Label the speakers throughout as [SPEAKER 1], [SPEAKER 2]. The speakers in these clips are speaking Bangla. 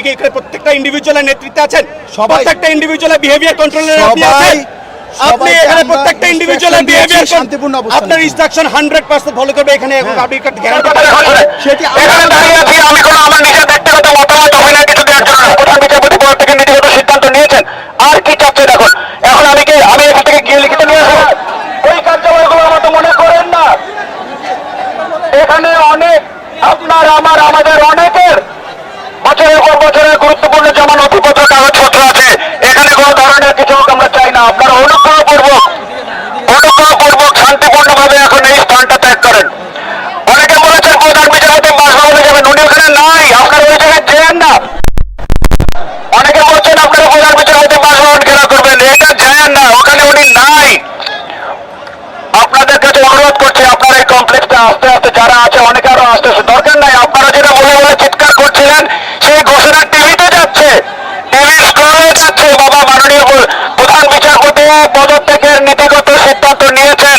[SPEAKER 1] আপনি কি এখানে প্রত্যেকটা ইন্ডিভিজুয়ালের নেতৃত্বে আছেন
[SPEAKER 2] সবাই-
[SPEAKER 1] প্রত্যেকটা ইন্ডিভিজুয়ালের বিহেভিয়ার কন্ট্রোলের আপনি আছেন। আপনি এখানে প্রত্যেকটা ইন্ডিভিজুয়ালের বিহেভিয়ার
[SPEAKER 2] শান্তিপূর্ণ অবস্থা
[SPEAKER 1] আপনার ইনস্ট্রাকশন 100% ফলো করবে এখানে এখন আপনি গ্যারান্টি
[SPEAKER 2] সেটি
[SPEAKER 3] এখানে দাঁড়িয়ে আমি কোনো আমার নিজের ব্যক্তিগত মতামত না। প্রধান বিচারপতি পদ থেকে নীতিগত সিদ্ধান্ত নিয়েছেন আর কি চাচ্ছে দেখুন এখন আমি কি আমি এখান থেকে গিয়ে লিখিত নিয়ে আসব ওই কার্যালয়গুলো আমার তো মনে করেন না এখানে অনেক আপনার আমার আমাদের অনেকের বছরের পর বছরের গুরুত্বপূর্ণ যেমন নথিপত্র কাগজপত্র আছে এখানে কোনো ধরনের কিছু হোক আমরা চাই না, আপনারা অনুগ্রহপূর্বক অনুগ্রহপূর্বক শান্তিপূর্ণভাবে এখন এই স্থানটা ত্যাগ করেন। অনেকে বলেছেন প্রধান বিচারপতি বাসভবনে যাবেন, উনি ওখানে নাই, আপনারা ওই জায়গায় যেন না। অনেকে বলছেন করবেন, এটা যায় না, ওখানে উনি নাই। আপনাদের কাছে অনুরোধ করছি, আপনারা এই কমপ্লেক্সটা আস্তে আস্তে, যারা আছে, অনেকে আরও আস্তে আস্তে দরকার নাই, আপনারা যেটা বলে বলে চিৎকার করছিলেন সেই ঘোষণা টিভিতে যাচ্ছে টিভির স্ক্রলে যাচ্ছে বাবা মাননীয় প্র- প্রধান বিচারপতি পদত্যাগের নীতিগত সিদ্ধান্ত নিয়েছেন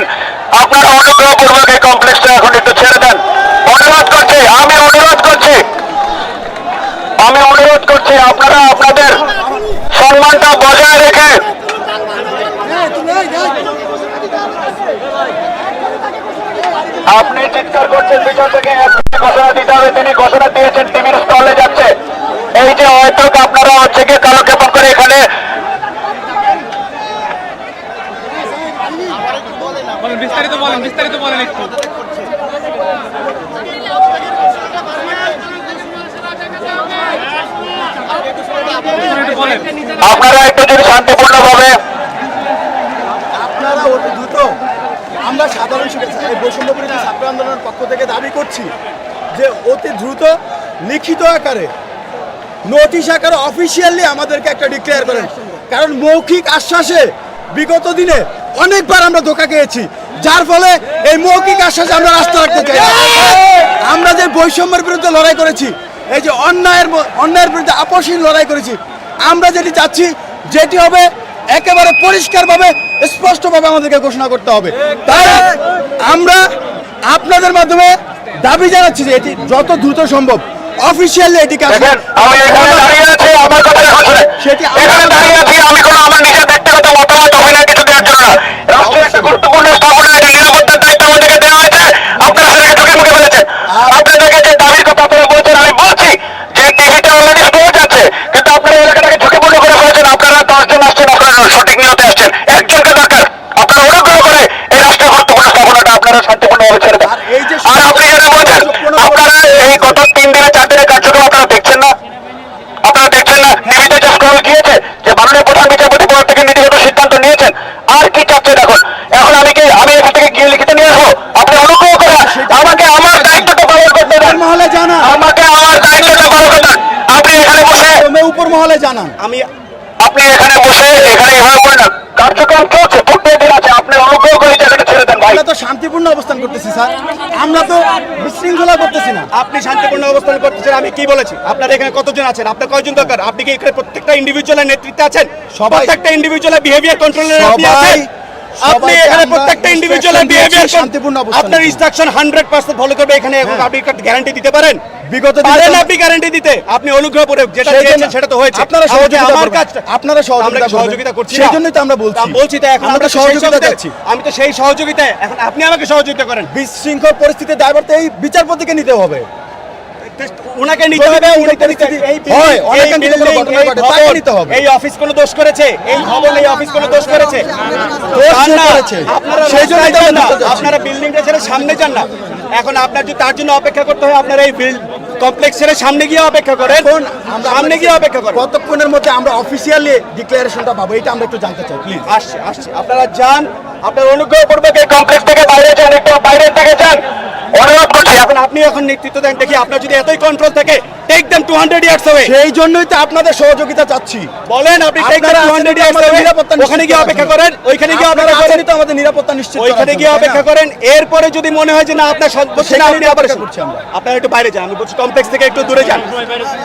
[SPEAKER 3] আপনারা অনুগ্রহপূর্বক এই কমপ্লেক্সটা এখন একটু ছেড়ে দেন অনুরোধ করছি আমি অনুরোধ করছি আমি অনুরোধ করছি আপনারা আপনাদের সম্মানটা বজায় রেখে আপনি চিৎকার করছেন, পিছন থেকে ঘোষণা দিতে হবে। তিনি ঘোষণা দিয়েছেন টিভির স্টলে যাচ্ছে। এই যে হয়তো আপনারা হচ্ছে গিয়ে কালক্ষেপণ করে এখানে
[SPEAKER 4] বিস্তারিত বলেন বিস্তারিত বলেন একটু বলেন
[SPEAKER 3] আপনারা একটু যদি শান্তিপূর্ণভাবে
[SPEAKER 2] আপনারা অতি দ্রুত আমরা সাধারণ শিক্ষা এই বৈষম্য বিরোধী ছাত্র আন্দোলনের পক্ষ থেকে দাবি করছি যে অতি দ্রুত, লিখিত আকারে, নোটিশ আকারে অফিসিয়ালি আমাদেরকে একটা ডিক্লেয়ার করেন। কারণ মৌখিক আশ্বাসে বিগত দিনে অনেকবার আমরা ধোকা খেয়েছি। যার ফলে এই মৌখিক আশ্বাসে আমরা রাস্তা রাখতে চাই। আমরা যে বৈষম্যের বিরুদ্ধে লড়াই করেছি, এই যে অন্যায়ের অন্যায়ের বিরুদ্ধে আপসহীন লড়াই করেছি, আমরা যেটি চাচ্ছি, যেটি হবে একেবারে পরিষ্কারভাবে, স্পষ্টভাবে আমাদেরকে ঘোষণা করতে হবে। তাই আমরা আপনাদের মাধ্যমে দাবি জানাচ্ছি যে এটি যত দ্রুত সম্ভব অফিসিয়ালি এটি আসলে-
[SPEAKER 3] দেখেন আমি এখানে দাঁড়িয়ে আছি আমার কথা এখন শুনে
[SPEAKER 2] সেটি আমার-
[SPEAKER 3] এখানে দাঁড়িয়ে আছি আমি কোনো আমার নিজের ব্যক্তিগত মতামত অভিনয় কিছু দেওয়ার জন্য না রাষ্ট্রের একটা গুরুত্বপূর্ণ স্থাপনা এটি নিরাপত্তার দায়িত্ব আমাদেরকে দেওয়া হয়েছে আপনারা সেটাকে চোখে মুখে ফেলেছেন আপনাদেরকে যে দাবির কথা আপনারা বলছেন আমি বলছি যে টিভিতে অলরেডি শো যাচ্ছে কিন্তু আপনারা এলাকাটাকে ঝুঁকিপূর্ণ করে ফেলেছেন আপনারা দশজন আসছেন আপনারা সঠিক নিয়তে আসছেন একজনকে দরকার আপনারা অনুগ্রহ করে এই রাষ্ট্রের গুরুত্বপূর্ণ স্থাপনাটা আপনারা শান্তিপূর্ণভাবে
[SPEAKER 2] আর এই যে
[SPEAKER 3] আর আপনি যেটা বলছেন আপনারা এই গত তিন দিনে চার দিনের কার্যক্রম আপনারা দেখছেন না? আপনারা দেখছেন না? টিভিতে যে স্ক্রল গিয়েছে যে মাননীয় প্রধান বিচারপতি পদ থেকে নীতিগত সিদ্ধান্ত নিয়েছেন আর কি চাচ্ছে দেখুন? এখন আমি কি আমি এখান থেকে গিয়ে লিখিত নিয়ে আসব? আপনি অনুগ্রহ করে আমাকে আমার দায়িত্বটা পালন করতে দেন। আমাকে আমার দায়িত্বটা পালন করতে আপনি এখানে বসে
[SPEAKER 2] উপর মহলে জানান।
[SPEAKER 1] আমি
[SPEAKER 3] আপনি এখানে বসে এখানে এভাবে করেন না কার্যক্রম চলছে প্রত্যেক দিন আছে আপনি অনুগ্রহ করে এই জায়গাটা ছেড়ে দেন ভাই
[SPEAKER 2] আমরা তো শান্তিপূর্ণ অবস্থান করতেছি স্যার আমরা তো বিশৃঙ্খলা করতেছি না।
[SPEAKER 1] আপনি শান্তিপূর্ণ অবস্থান করতেছেন আমি কি বলেছি? আপনার এখানে কতজন আছেন? আপনার কয়জন দরকার? আপনি কি এখানে প্রত্যেকটা ইন্ডিভিজুয়ালের নেতৃত্বে আছেন?
[SPEAKER 2] সবাই-
[SPEAKER 1] একটা ইন্ডিভিজুয়ালের বিহেভিয়ার কন্ট্রোলের আপনি আছেন? আপনি এখানে প্রত্যেকটা ইন্ডিভিজুয়ালের বিহেভিয়ার
[SPEAKER 2] শান্তিপূর্ণ অবস্থানে।
[SPEAKER 1] আপনার ইনস্ট্রাকশন 100% ফলো করবে এখানে এখন
[SPEAKER 2] হ্যাঁ।
[SPEAKER 1] আপনি গ্যারান্টি দিতে পারেন?
[SPEAKER 2] বিগত
[SPEAKER 1] পারেন আপনি গ্যারান্টি দিতে। আপনি অনুগ্রহ করে যেটা দিয়েছেন সেটা তো হয়েছে।
[SPEAKER 2] আপনারা সহযোগিতা
[SPEAKER 1] আমার। কাজটা
[SPEAKER 2] আপনারা সহযোগিতা
[SPEAKER 1] সহযোগিতা করছি
[SPEAKER 2] সেই জন্যই তো আমরা বলছি।
[SPEAKER 1] বলছি তো এখন
[SPEAKER 2] আমরা সহযোগিতা চাচ্ছি।
[SPEAKER 1] আমি তো সেই সহযোগিতায় এখন আপনি আমাকে সহযোগিতা করেন।
[SPEAKER 2] বিশৃঙ্খল পরিস্থিতির দায়ভার তো এই বিচারপতিকে নিতে হবে।
[SPEAKER 1] ওনাকে নিতে হবে
[SPEAKER 2] যদি
[SPEAKER 1] নিতে
[SPEAKER 2] হয়,
[SPEAKER 1] building,
[SPEAKER 2] অনেক কোনো ঘটনা ঘটে, তাকে নিতে হবে।
[SPEAKER 1] এই অফিস কোনো দোষ করেছে? এই ভবন এই অফিস কোনো দোষ করেছে? আপনারা
[SPEAKER 2] সেই।
[SPEAKER 1] আপনারা বিল্ডিংটা ছেড়ে সামনে যান না। এখন আপনার যদি তার জন্য অপেক্ষা করতে হয় আপনার এই কমপ্লেক্স ছেড়ে সামনে গিয়ে অপেক্ষা করেন। সামনে গিয়ে অপেক্ষা করেন।
[SPEAKER 2] কতক্ষণের মধ্যে আমরা অফিসিয়ালি ডিক্লারেশনটা পাবো এটা আমরা একটু জানতে চাই প্লিজ
[SPEAKER 1] আসছে আসছে। আপনারা যান আপনার অনুগ্রহ করবে
[SPEAKER 3] এই কমপ্লেক্স থেকে বাইরে যান একটু বাইরের থেকে যান। অনুরোধ করছি
[SPEAKER 1] এখন আপনি এখন নেতৃত্ব দেন দেখি আপনার যদি এতই কন্ট্রোল থাকে take them two hundred years হবে
[SPEAKER 2] সেই জন্যই তো আপনাদের সহযোগিতা চাচ্ছি।
[SPEAKER 1] বলেন আপনি টেক
[SPEAKER 2] আপনারা
[SPEAKER 1] টু হান্ড্রেড ইয়ার্স হবে
[SPEAKER 2] নিরাপত্তা
[SPEAKER 1] ওখানে গিয়ে অপেক্ষা করেন ওইখানে গিয়ে
[SPEAKER 2] আপনারা
[SPEAKER 1] করেন
[SPEAKER 2] তো আমাদের নিরাপত্তা নিশ্চিত
[SPEAKER 1] ওইখানে গিয়ে অপেক্ষা করেন এরপরে যদি মনে হয় যে না আপনার হচ্ছে না আপনি আবার
[SPEAKER 2] করছি আমরা।
[SPEAKER 1] আপনারা একটু বাইরে যান আমি বলছি কমপ্লেক্স থেকে একটু দূরে যান।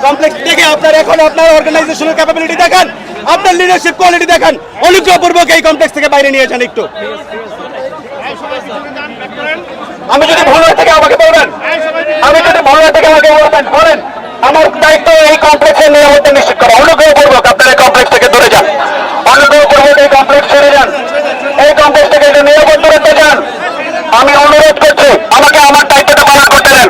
[SPEAKER 1] কমপ্লেক্স থেকে আপনার এখন আপনার অর্গানাইজেশনের ক্যাপাবিলিটি দেখান আপনার লিডারশিপ কোয়ালিটি দেখান। অনুগ্রহপূর্বক এই কমপ্লেক্স থেকে বাইরে নিয়ে যান একটু।
[SPEAKER 3] আমি যদি ভুল হয়ে থেকে আমাকে বলবেন। আমি যদি ভুল হয়ে থেকে আমাকে বলবেন। বলেন, আমার দায়িত্ব এই কমপ্লেক্সে নিরাপত্তা নিশ্চিত করা অনুগ্রহপূর্বক আপনারা এই কমপ্লেক্স থেকে দূরে যান অনুগ্রহপূর্বক এই কমপ্লেক্স ছেড়ে যান এই কমপ্লেক্স থেকে একটু নিরাপদ দূরত্বে যান আমি অনুরোধ করছি আমাকে আমার দায়িত্বটা পালন করতে দেন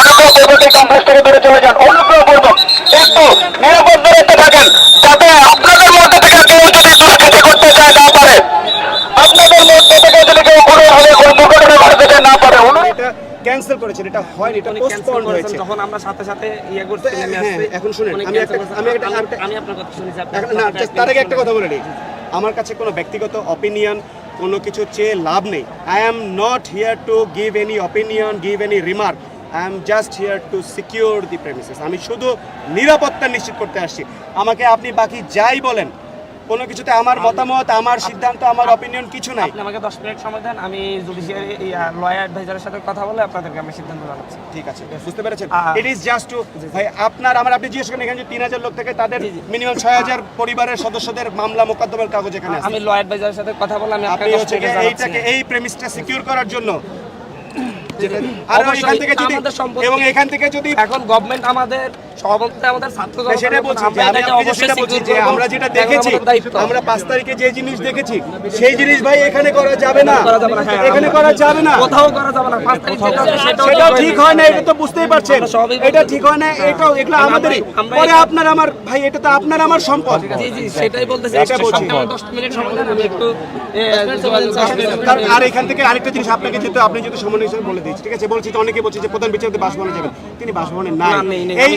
[SPEAKER 3] অনুগ্রহপূর্বক এই কমপ্লেক্স থেকে দূরে চলে যান অনুগ্রহপূর্বক একটু নিরাপদ দূরত্বে থাকেন যাতে আপনাদের মধ্যে থেকে কেউ যদি দুষ্কৃতি করতে চায় না পারে আপনাদের মধ্যে থেকে যদি কেউ কোনো ভাবে কোনো দুর্ঘটনা ঘটাতে চায় না পারে অনুরোধ
[SPEAKER 1] এটা ক্যান্সেল করেছেন এটা হয়নি এটা পোস্টপন্ড হয়েছে।
[SPEAKER 5] যখন আমরা সাথে সাথে ইয়ে করতে
[SPEAKER 1] হ্যাঁ, এখন শুনেন, আমি একটা- আমি একটা-
[SPEAKER 5] আমি আপনার কথা শুনেছি
[SPEAKER 1] না তার আগে একটা কথা বলে নিই আমার কাছে কোনো ব্যক্তিগত অপিনিয়ন কোনো কিছু চেয়ে লাভ নেই। I am not here to give any opinion give any remark I am just here to secure the premises আমি শুধু নিরাপত্তা নিশ্চিত করতে আসছি। আমাকে আপনি বাকি যাই বলেন কোনো কিছুতে আমার মতামত আমার সিদ্ধান্ত আমার অপিনিয়ন কিছু নাই।
[SPEAKER 5] আপনি আমাকে দশ মিনিট সময় দেন আমি জুডিশিয়ারি লয়ার অ্যাডভাইজারের সাথে কথা বলে আপনাদেরকে আমি সিদ্ধান্ত জানাচ্ছি।
[SPEAKER 1] ঠিক আছে বুঝতে পেরেছেন? ইট ইজ জাস্ট টু ভাই আপনার আমার আপনি জিজ্ঞেস করেন এখানে যে তিন হাজার লোক থেকে তাদের। মিনিমাম ছয় হাজার পরিবারের সদস্যদের মামলা মোকদ্দমার কাগজ এখানে আছে।
[SPEAKER 5] আমি লয়ার অ্যাডভাইজারের সাথে কথা বলে আমি
[SPEAKER 1] আপনি
[SPEAKER 5] আপনাকে
[SPEAKER 1] হচ্ছে এইটাকে এই প্রেমিসটা সিকিউর করার জন্য। আর এখান থেকে যদি এবং এখান থেকে যদি
[SPEAKER 5] এখন গভর্নমেন্ট আমাদের সভাপতি আমাদের ছাত্র
[SPEAKER 1] সেটা বলছি যে আমি আপনাকে সেটা বলছি যে আমরা যেটা দেখেছি আমরা পাঁচ তারিখে যে জিনিস দেখেছি সেই জিনিস ভাই এখানে করা যাবে না।
[SPEAKER 5] হ্যাঁ,
[SPEAKER 1] এখানে করা যাবে না।
[SPEAKER 5] কোথাও করা যাবে না পাঁচ তারিখ সেটাও
[SPEAKER 1] সেটাও
[SPEAKER 5] ঠিক
[SPEAKER 1] হয় না এটা তো বুঝতেই পারছেন। এটা ঠিক হয় না এটাও এগুলো আমাদেরই পরে আপনার আমার ভাই এটা তো আপনার আমার সম্পদ।
[SPEAKER 5] জি জি সেটাই বলতেছি।
[SPEAKER 1] এটা বলছি।
[SPEAKER 5] আপনি আমাকে দশ মিনিট সময় আমি একটু এ, যোগাযোগ করে-
[SPEAKER 1] কারণ আর এখান থেকে আরেকটা জিনিস আপনাকে যেহেতু আপনি যেহেতু সমন্বয় হিসেবে বলে দিয়েছি ঠিক আছে? বলছি তো অনেকে বলছে যে প্রধান বিচারপতি বাসভবনে যাবেন। তিনি বাসভবনে নাই।
[SPEAKER 5] না, নেই, নেই।
[SPEAKER 1] এই
[SPEAKER 5] আমি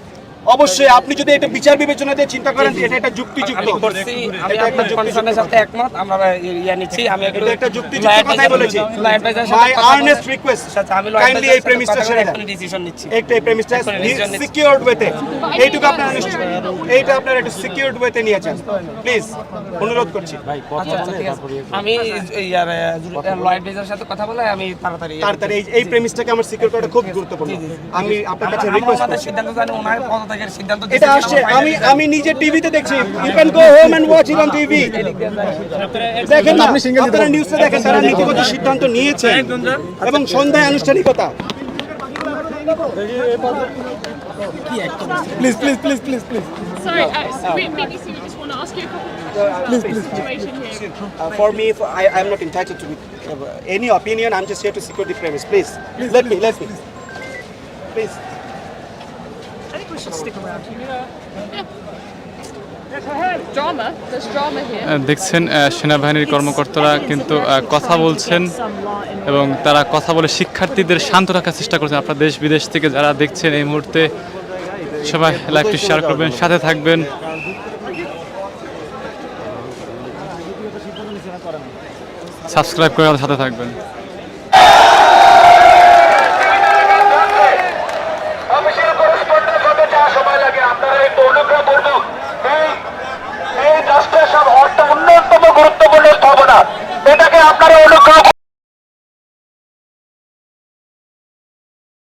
[SPEAKER 1] অবশ্যই আপনি যদি এটা বিচার বিবেচনা দিয়ে চিন্তা করেন এটা একটা যুক্তিযুক্ত
[SPEAKER 5] আমি আপনার কনসার্নের সাথে একমত আমরা ইয়া নিচ্ছি আমি একটু
[SPEAKER 1] এটা একটা যুক্তিযুক্ত কথাই বলেছি। মাই আর্নেস্ট রিকোয়েস্ট
[SPEAKER 5] আচ্ছা, আমি
[SPEAKER 1] কাইন্ডলি এই প্রেমিসটা ছেড়ে দেন।
[SPEAKER 5] এখনই নিচ্ছি।
[SPEAKER 1] একটা এই প্রেমিসটা। সিকিউরড ওয়েতে এইটুকু আপনারা এইটা আপনারা একটু সিকিউরড ওয়েতে নিয়ে যান প্লিজ অনুরোধ করছি।
[SPEAKER 5] আচ্ছা আচ্ছা ঠিক আমি ইয়ার লয়ার অ্যাডভাইজারের সাথে কথা বলে আমি তাড়াতাড়ি
[SPEAKER 1] তাড়াতাড়ি এই এই প্রেমিসটাকে আমার সিকিউর করাটা খুব গুরুত্বপূর্ণ। আমি আপনার কাছে রিকোয়েস্ট করছি।
[SPEAKER 5] সিদ্ধান্ত জানি ওনার পদত্যাগের সিদ্ধান্ত
[SPEAKER 1] এটা আসছে আমি আমি নিজে টিভিতে দেখছি you can go home and watch it on TV দেখেন না আপনারা নিউজে দেখেন তারা নীতিগত সিদ্ধান্ত নিয়েছেন এবং সন্ধ্যায় আনুষ্ঠানিকতা
[SPEAKER 2] please please please please please
[SPEAKER 6] Sorry, uh, we, BBC, we just want to ask you a couple of questions about the situation here.
[SPEAKER 1] Uh, for me, if I am not entitled to uh, any opinion. I'm just here to secure the premise. Please, let me, let me. Please.
[SPEAKER 6] Should stick around. Here. Drama, there's drama here.
[SPEAKER 4] দেখছেন সেনাবাহিনীর কর্মকর্তারা কিন্তু কথা বলছেন এবং তারা কথা বলে শিক্ষার্থীদের শান্ত রাখার চেষ্টা করছেন। আপনার দেশ বিদেশ থেকে যারা দেখছেন এই মুহূর্তে সবাই লাইভটি শেয়ার করবেন সাথে থাকবেন। সাবস্ক্রাইব করে সাথে থাকবেন।